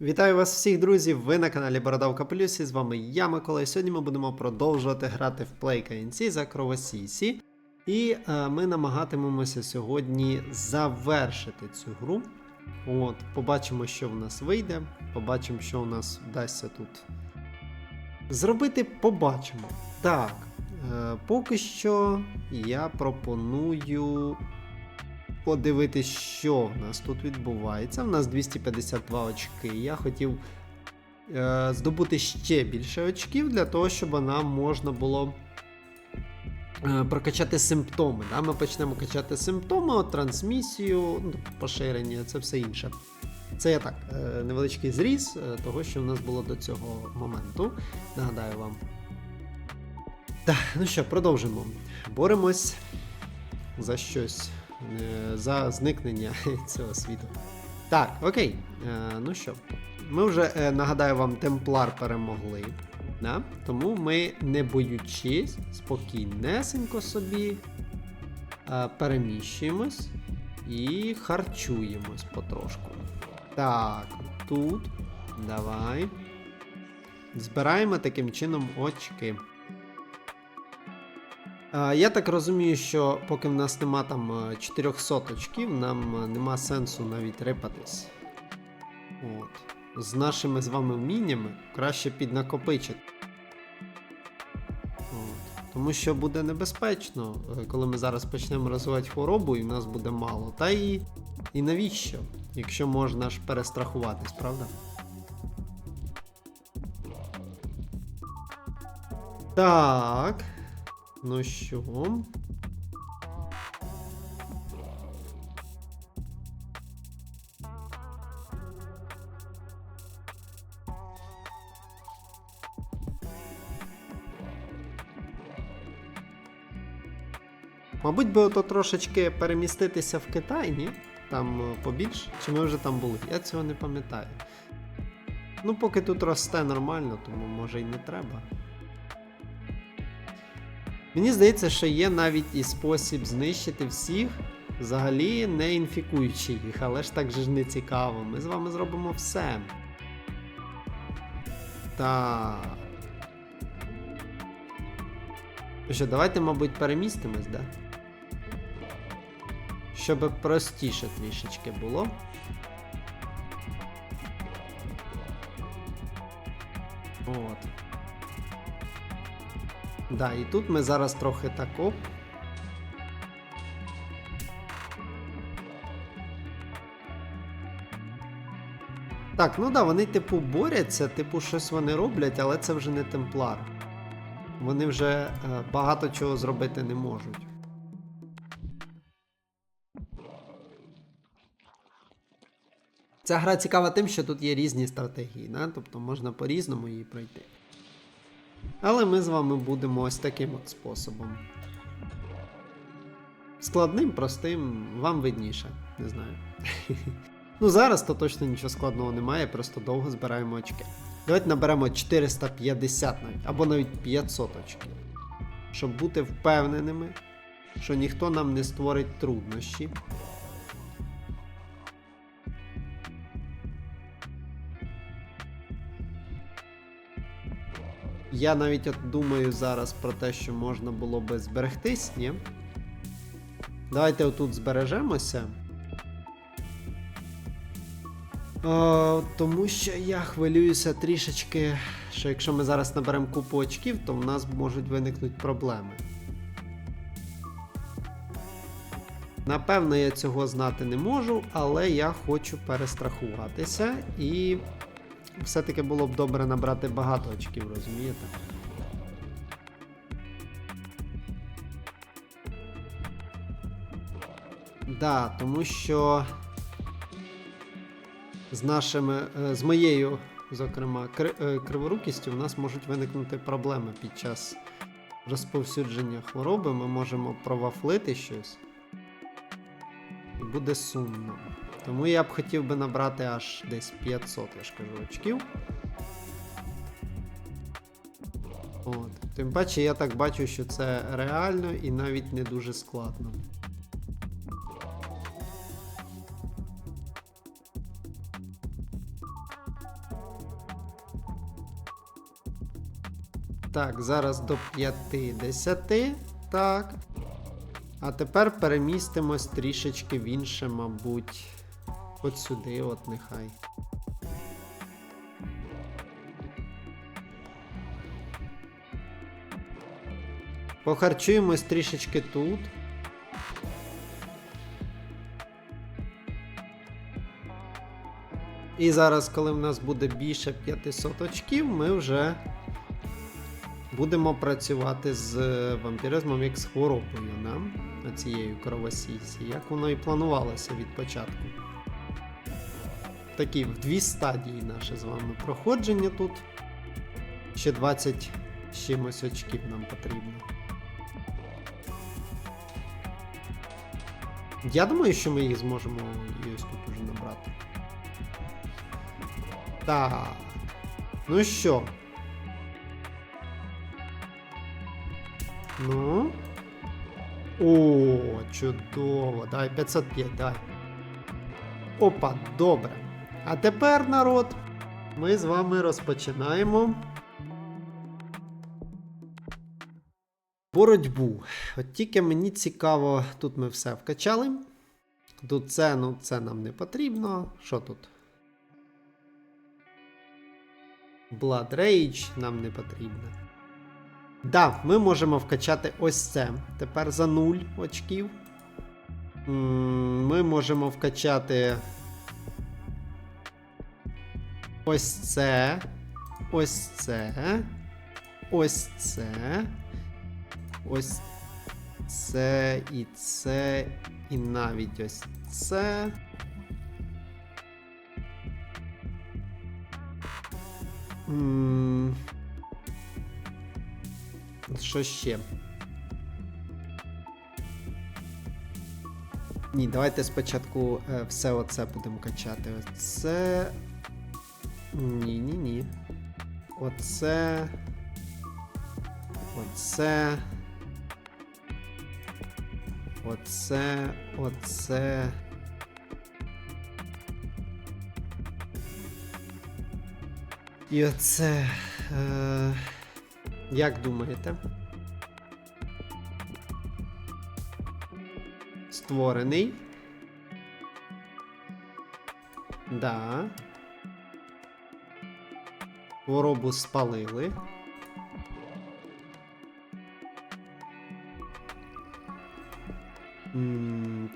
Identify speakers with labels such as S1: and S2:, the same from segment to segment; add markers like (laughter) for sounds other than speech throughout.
S1: Вітаю вас всіх, друзі! Ви на каналі Бородавка Плюс і з вами я, Микола. І сьогодні ми будемо продовжувати грати в Play KNC за Кровосісі. І е, ми намагатимемося сьогодні завершити цю гру. От, побачимо, що в нас вийде. Побачимо, що у нас вдасться тут зробити. Побачимо. Так, е, поки що я пропоную подивитись, що в нас тут відбувається. У нас 252 очки. Я хотів е, здобути ще більше очків для того, щоб нам можна було е, прокачати симптоми. Да? Ми почнемо качати симптоми, трансмісію, ну, поширення, це все інше. Це я так, е, невеличкий зріз е, того, що в нас було до цього моменту. Нагадаю вам. Так, ну що, продовжимо. Боремось за щось за зникнення (laughs) цього світу. Так, окей. Е, ну що, ми вже е, нагадаю вам, темплар перемогли. Да? Тому ми, не боючись, спокійнесенько собі е, переміщуємось і харчуємось потрошку. Так, тут. Давай. Збираємо таким чином очки. Я так розумію, що поки в нас нема там е, 400 очків, нам е, нема сенсу навіть рипатись. От. З нашими з вами вміннями краще піднакопичити. Тому що буде небезпечно, е, коли ми зараз почнемо розвивати хворобу і в нас буде мало. Та і, і навіщо? Якщо можна ж перестрахуватись, правда? Так. Ну що? Мабуть, би ото трошечки переміститися в Китай, ні? Там е, побільше. Чи ми вже там були? Я цього не пам'ятаю. Ну, поки тут росте нормально, тому може й не треба. Мені здається, що є навіть і спосіб знищити всіх, взагалі не інфікуючи їх, але ж так же ж не цікаво. Ми з вами зробимо все. Так. Ну що, давайте, мабуть, перемістимось, да? Щоб простіше трішечки було. От. Да, і тут ми зараз трохи так оп. Так, ну да, вони типу борються, типу щось вони роблять, але це вже не темплар. Вони вже е, багато чого зробити не можуть. Ця гра цікава тим, що тут є різні стратегії, да? тобто можна по-різному її пройти. Але ми з вами будемо ось таким от способом. Складним, простим, вам видніше, не знаю. (laughs) ну зараз то точно нічого складного немає, просто довго збираємо очки. Давайте наберемо 450 навіть, або навіть 500 очків. Щоб бути впевненими, що ніхто нам не створить труднощі. Я навіть от думаю зараз про те, що можна було би зберегтись, ні? Давайте отут збережемося. О, тому що я хвилююся трішечки, що якщо ми зараз наберемо купу очків, то в нас можуть виникнути проблеми. Напевно, я цього знати не можу, але я хочу перестрахуватися і все-таки було б добре набрати багато очків, розумієте? Да, тому що з нашими, е, з моєю, зокрема, е, криворукістю, в нас можуть виникнути проблеми під час розповсюдження хвороби. Ми можемо провафлити щось. І буде сумно. Тому я б хотів би набрати аж десь 500, я ж кажу, очків. От. Тим паче я так бачу, що це реально і навіть не дуже складно. Так, зараз до 50. Так. А тепер перемістимось трішечки в інше, мабуть. От сюди, от нехай. Похарчуємось трішечки тут. І зараз, коли в нас буде більше 500 очків, ми вже будемо працювати з вампіризмом як з хворобою нам, цією кровосісі, як воно і планувалося від початку. Такі в дві стадії наше з вами проходження тут. Ще 20 з чимось очків нам потрібно. Я думаю, що ми їх зможемо і ось тут уже набрати. Так. Ну що? Ну. О, чудово. Дай 505, дай. Опа, добре. А тепер, народ, ми з вами розпочинаємо. Боротьбу. От тільки мені цікаво, тут ми все вкачали. Тут це, ну це нам не потрібно. Що тут? Blood Rage нам не потрібно. Да, ми можемо вкачати ось це. Тепер за 0 очків. Ми можемо вкачати ось це. Ось це. Ось це. Ось це і це. І навіть ось це. Що ще? Ні, давайте спочатку е, все оце будемо качати. Оце. Ні, ні, ні. Оце. Оце. Оце. Оце. І оце. Е, як думаєте? Створений. Да. Хворобу спалили.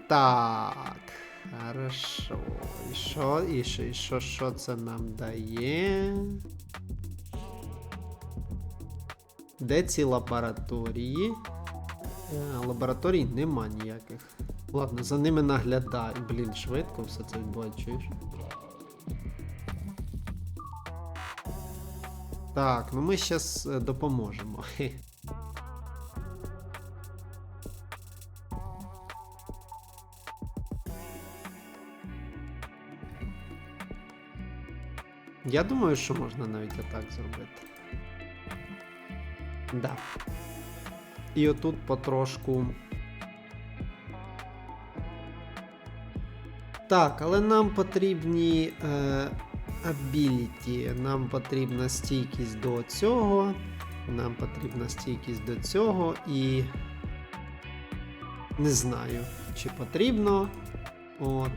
S1: Так. Хорошо. І що? І що, і що, що це нам дає? Де ці лабораторії? Е, лабораторій нема ніяких. Ладно, за ними наглядаю. Блін, швидко все це відбувається? Так, ну ми зараз допоможемо. Я думаю, що можна навіть отак зробити. Да. І отут потрошку. Так, але нам потрібні е, абіліті. Нам потрібна стійкість до цього. Нам потрібна стійкість до цього і. Не знаю, чи потрібно. От.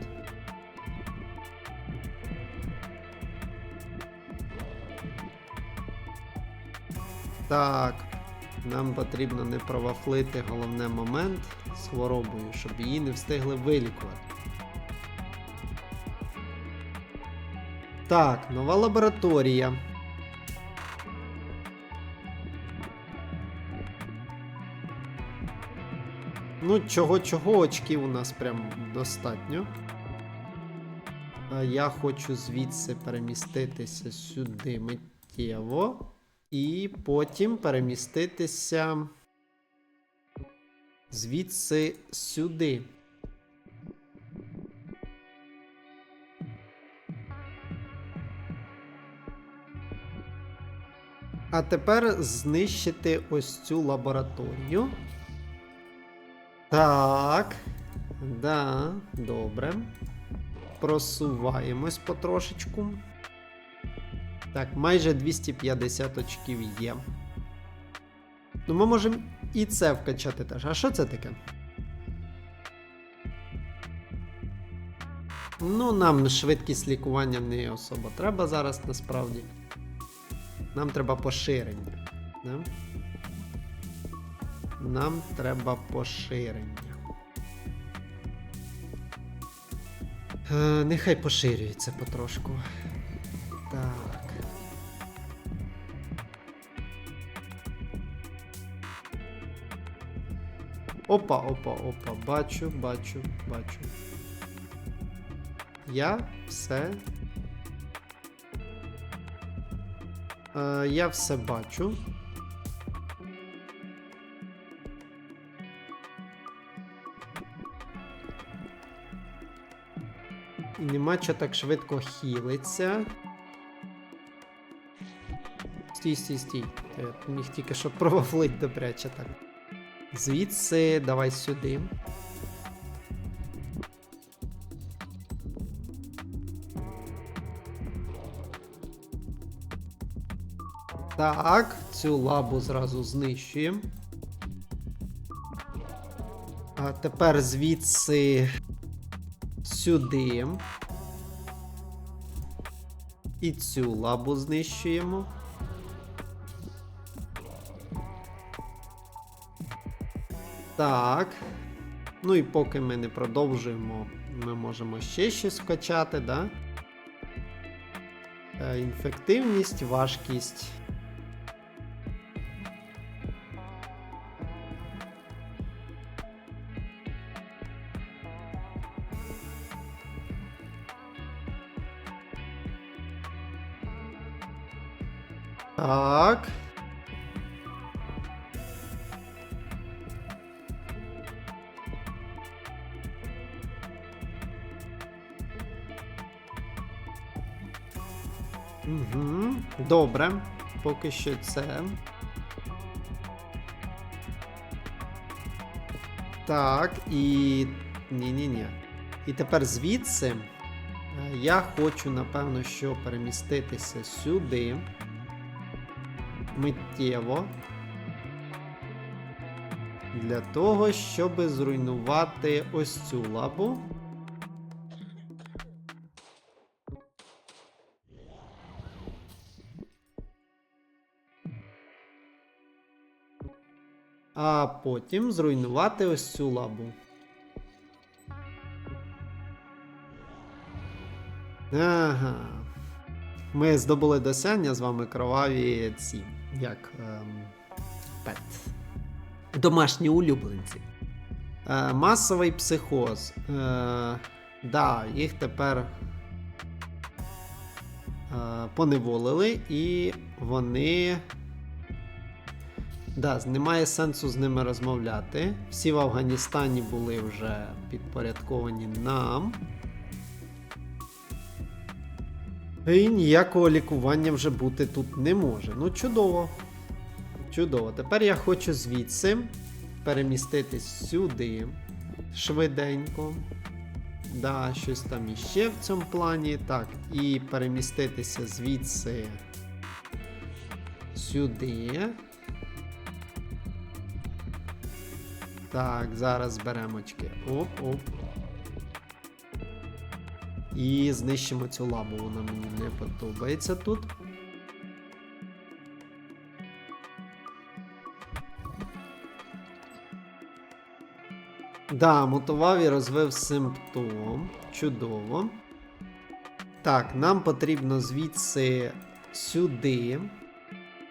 S1: Так, нам потрібно не провафлити головний момент з хворобою, щоб її не встигли вилікувати. Так, нова лабораторія. Ну, чого-чого очків у нас прям достатньо. Я хочу звідси переміститися сюди миттєво. І потім переміститися звідси сюди. А тепер знищити ось цю лабораторію. Так. Да, добре. Просуваємось потрошечку. Так, майже 250 очків є. Ну, ми можемо і це вкачати теж. А що це таке? Ну, нам швидкість лікування не особо треба зараз насправді. Нам треба поширення. Да? Нам треба поширення. Е, нехай поширюється потрошку. Так. Опа, опа, опа. Бачу, бачу, бачу. Я все. Е, я все бачу. Нема що так швидко хілиться. Стій, стій, стій. Я міг тільки що (laughs) провафлить добряче так. Звідси давай сюди. Так, цю лабу зразу знищуємо. А тепер звідси сюди. І цю лабу знищуємо. Так. Ну і поки ми не продовжуємо, ми можемо ще щось вкачати, да? Е, Інфективність, важкість. Так. Угу. Добре. Поки що це. Так, і. Ні-ні-ні. І тепер звідси е, я хочу, напевно, що переміститися сюди. Миттєво. Для того, щоб зруйнувати ось цю лабу. А потім зруйнувати ось цю лабу. Ага. Ми здобули досягнення з вами кроваві ці. Як. Ем, пет. Домашні улюбленці. Е, масовий психоз. Е, да, їх тепер е, поневолили, і вони. Да, немає сенсу з ними розмовляти. Всі в Афганістані були вже підпорядковані нам. І ніякого лікування вже бути тут не може. Ну, чудово. Чудово. Тепер я хочу звідси переміститись сюди. Швиденько. Да, щось там іще в цьому плані. Так, і переміститися звідси сюди. Так, зараз зберемо очки. Оп-оп. І знищимо цю лабу, вона мені не подобається тут. Да, мутував і розвив симптом. Чудово. Так, нам потрібно звідси сюди.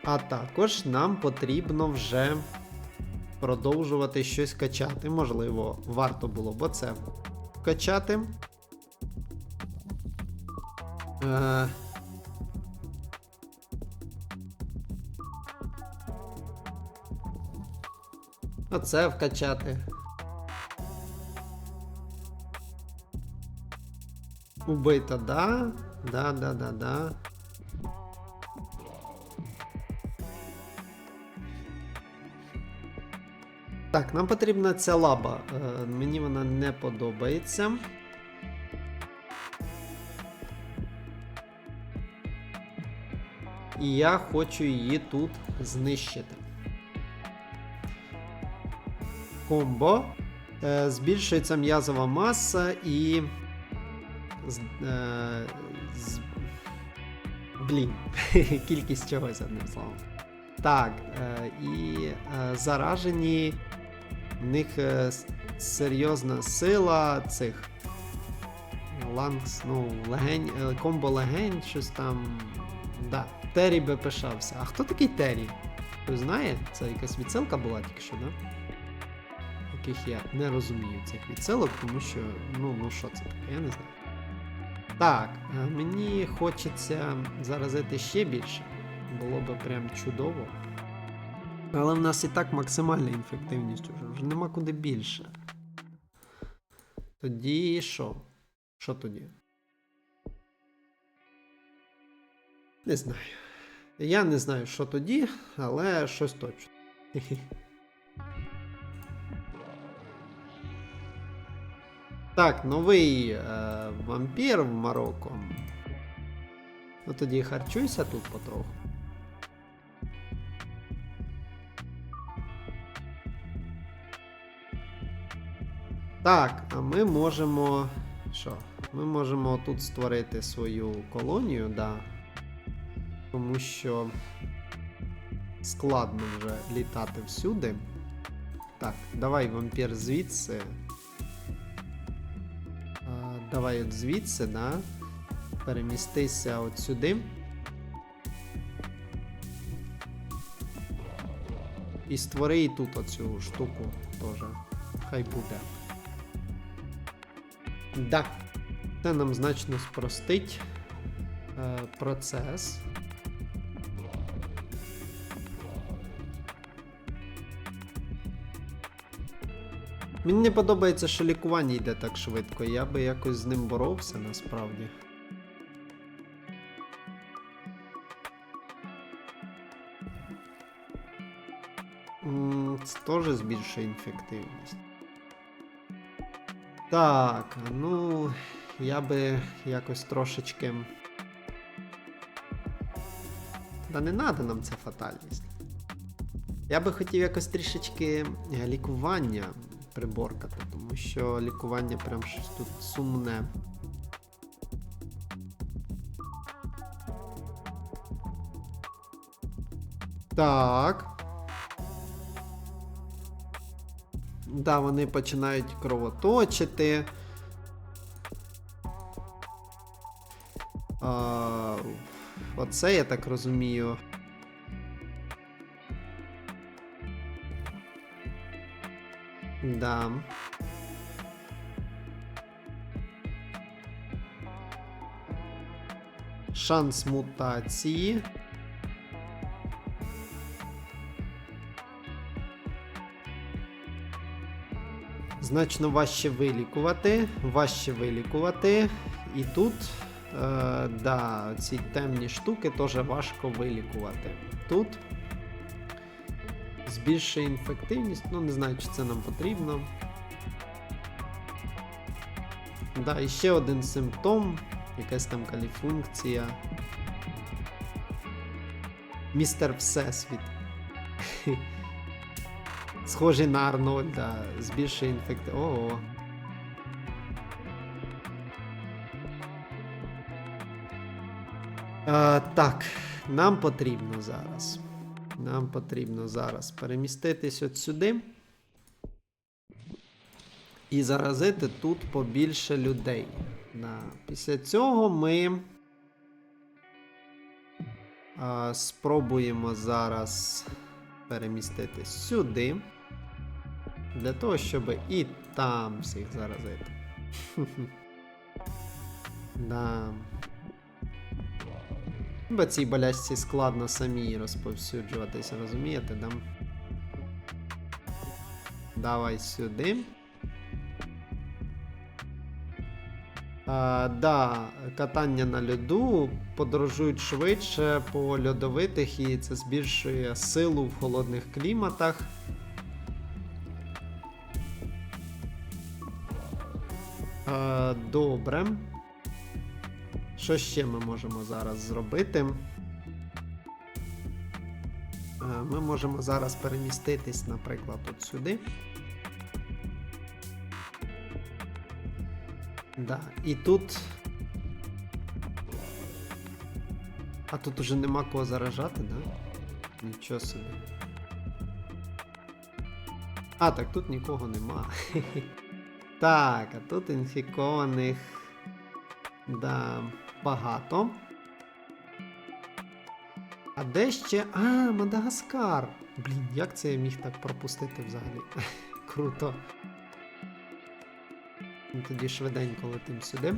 S1: А також нам потрібно вже продовжувати щось качати. Можливо, варто було б оце качати. Е... Оце вкачати. Убито, да? Да, да, да, да. Так, нам потрібна ця лаба. Е, мені вона не подобається. І я хочу її тут знищити. комбо. Е, збільшується м'язова маса і. з- Е. Блін, (laughs) кількість чогось одним словом. Так, е, і заражені. В них серйозна сила цих. Лангс, ну, легень, комбо легень, щось там. Да. Террі би пишався. А хто такий Террі? Хто знає? Це якась відсилка була тільки що, да? Яких я не розумію цих відсилок, тому що, ну, ну що це таке, я не знаю. Так, е, мені хочеться заразити ще більше. Було би прям чудово. Але в нас і так максимальна інфективність уже, вже нема куди більше. Тоді що? Що тоді? Не знаю. Я не знаю, що тоді, але щось точно. (laughs) Так, новий е, вампір в Марокко. Ну тоді харчуйся тут потроху. Так, а ми можемо. Що? Ми можемо тут створити свою колонію, да. Тому що складно вже літати всюди. Так, давай вампір звідси. А, давай от звідси, да. Перемістися от сюди. І створи і тут оцю штуку теж. Хай буде. Да. Це нам значно спростить е, процес. Мені не подобається, що лікування йде так швидко. Я би якось з ним боровся насправді. Це теж збільшує інфективність. Так, ну, я би якось трошечки. Та не треба нам ця фатальність. Я би хотів якось трішечки е, лікування приборкати, тому що лікування прям щось тут сумне. Так. Да, вони починають кровоточити. А, оце я так розумію. Да. Шанс мутації. Значно важче вилікувати, важче вилікувати. І тут, е, да, ці темні штуки теж важко вилікувати. Тут збільшує інфективність, ну не знаю, чи це нам потрібно. Да, і ще один симптом, якась там каліфункція. Містер Всесвіт. (laughs) Схожий на Арнольда, збільшує інфекти. Ого. Е, так, нам потрібно зараз. Нам потрібно зараз переміститись от сюди. І заразити тут побільше людей. Після цього ми спробуємо зараз переміститись сюди. Для того, щоб і там всіх заразити. (laughs) Да. Бо цій болячці складно самій розповсюджуватися, розумієте, да? Давай сюди. А, да, катання на льоду подорожують швидше по льодовитих і це збільшує силу в холодних кліматах. А, добре. Що ще ми можемо зараз зробити? Е, ми можемо зараз переміститись, наприклад, от сюди. Да, І тут. А тут уже нема кого заражати, да? Нічого собі. А, так тут нікого нема. (laughs) Так, а тут інфікованих. Да багато. А де ще. А, Мадагаскар! Блін, як це я міг так пропустити взагалі? (laughs) Круто. Ну, Тоді швиденько летим сюди.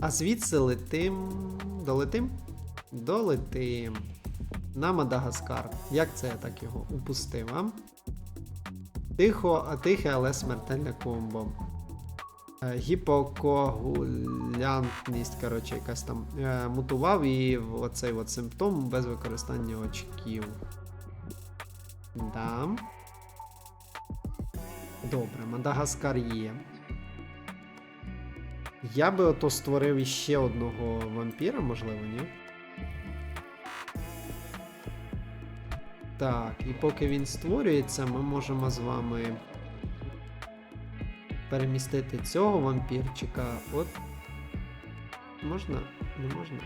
S1: А звідси летим. Долетим? Долетим. На Мадагаскар. Як це я так його упустив, а? Тихо, а тихе, але смертельне комбо. Е, Гіпокоагулянтність, коротше, якась там е, мутував і оцей от симптом без використання очків. Да. Добре, Мадагаскар є. Я би ото створив іще одного вампіра, можливо, ні? Так, і поки він створюється, ми можемо з вами перемістити цього вампірчика. От. Можна? Не можна?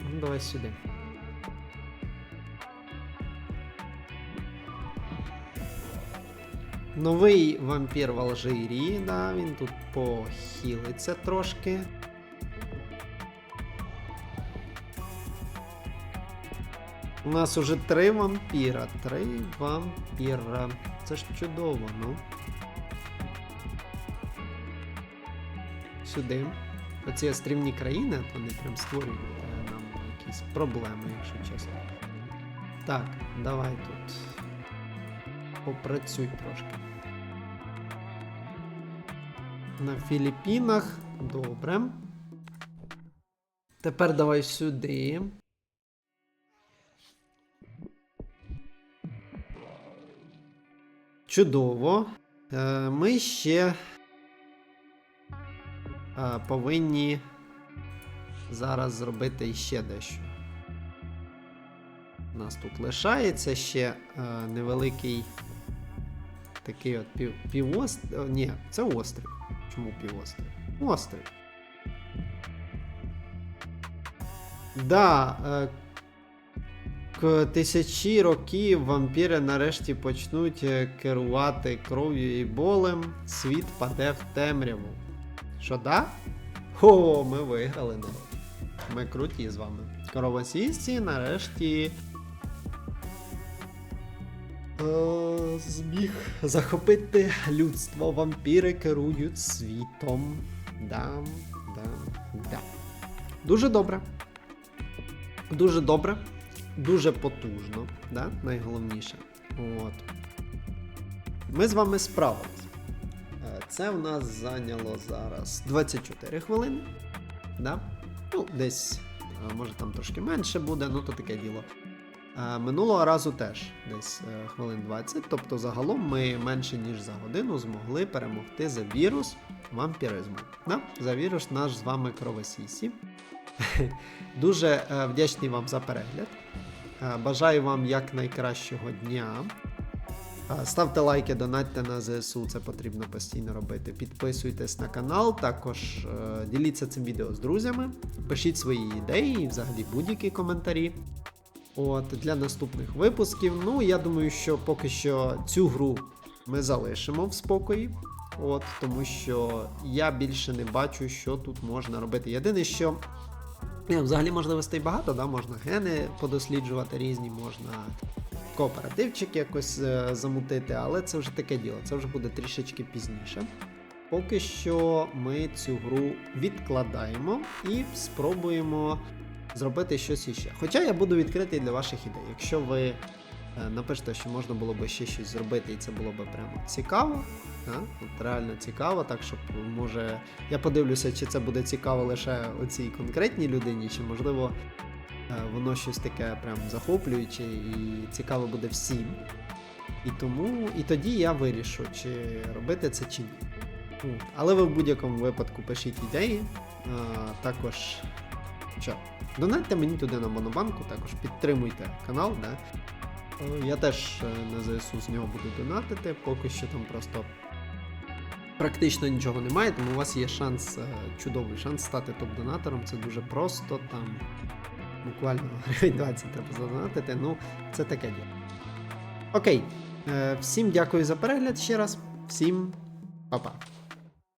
S1: Ну, давай сюди. Новий вампір в Алжирії, да, він тут похилиться трошки. У нас уже три вампіра. Три вампіра. Це ж чудово, ну. Сюди. Оці острівні країни, вони прям створюють е, нам якісь проблеми, якщо чесно. Так, давай тут. Попрацюй трошки. На Філіппінах. Добре. Тепер давай сюди. Чудово. Е, Ми ще повинні зараз зробити іще дещо. У нас тут лишається ще е, невеликий такий от пів, півострів. Ні, це острів. Чому півострів? Острів. Да, е, к тисячі років вампіри нарешті почнуть е, керувати кров'ю і болем. Світ паде в темряву. Що да? О, ми виграли народ. Ми круті з вами. Кровосісці нарешті. Е, зміг захопити людство. Вампіри керують світом. Да, да, да. Дуже добре. Дуже добре. Дуже потужно, да? найголовніше. От. Ми з вами справились. Це в нас зайняло зараз 24 хвилини. Да? Ну, десь, е, може там трошки менше буде, ну то таке діло. Е, Минулого разу теж десь е, хвилин 20. Тобто загалом ми менше ніж за годину змогли перемогти за вірус вампіризму. Да? За вірус наш з вами кровосісі. (laughs) Дуже вдячний вам за перегляд. Бажаю вам якнайкращого дня. Е, Ставте лайки, донатьте на ЗСУ, це потрібно постійно робити. Підписуйтесь на канал, також е, діліться цим відео з друзями, пишіть свої ідеї і взагалі будь-які коментарі. От, для наступних випусків. Ну, я думаю, що поки що цю гру ми залишимо в спокої. От, тому що я більше не бачу, що тут можна робити. Єдине, що не, взагалі можливостей багато, да? можна гени подосліджувати різні, можна кооперативчик якось е, замутити, але це вже таке діло, це вже буде трішечки пізніше. Поки що ми цю гру відкладаємо і спробуємо зробити щось іще. Хоча я буду відкритий для ваших ідей. Якщо ви е, напишете, що можна було би ще щось зробити, і це було би прямо цікаво. Да? От реально цікаво, так щоб може. Я подивлюся, чи це буде цікаво лише оцій конкретній людині, чи можливо воно щось таке прям захоплююче і цікаво буде всім. І тому, і тоді я вирішу, чи робити це чи ні. Але ви в будь-якому випадку пишіть ідеї. А, також що, донатьте мені туди на Монобанку, також підтримуйте канал. Да? Е, Я теж е, на ЗСУ з нього буду донатити, поки що там просто практично нічого немає, тому у вас є шанс, е, чудовий шанс стати топ-донатором. Це дуже просто, там буквально (laughs) гривень 20 треба задонатити. Ну, це таке діло. Окей. Е, всім дякую за перегляд ще раз. Всім па-па.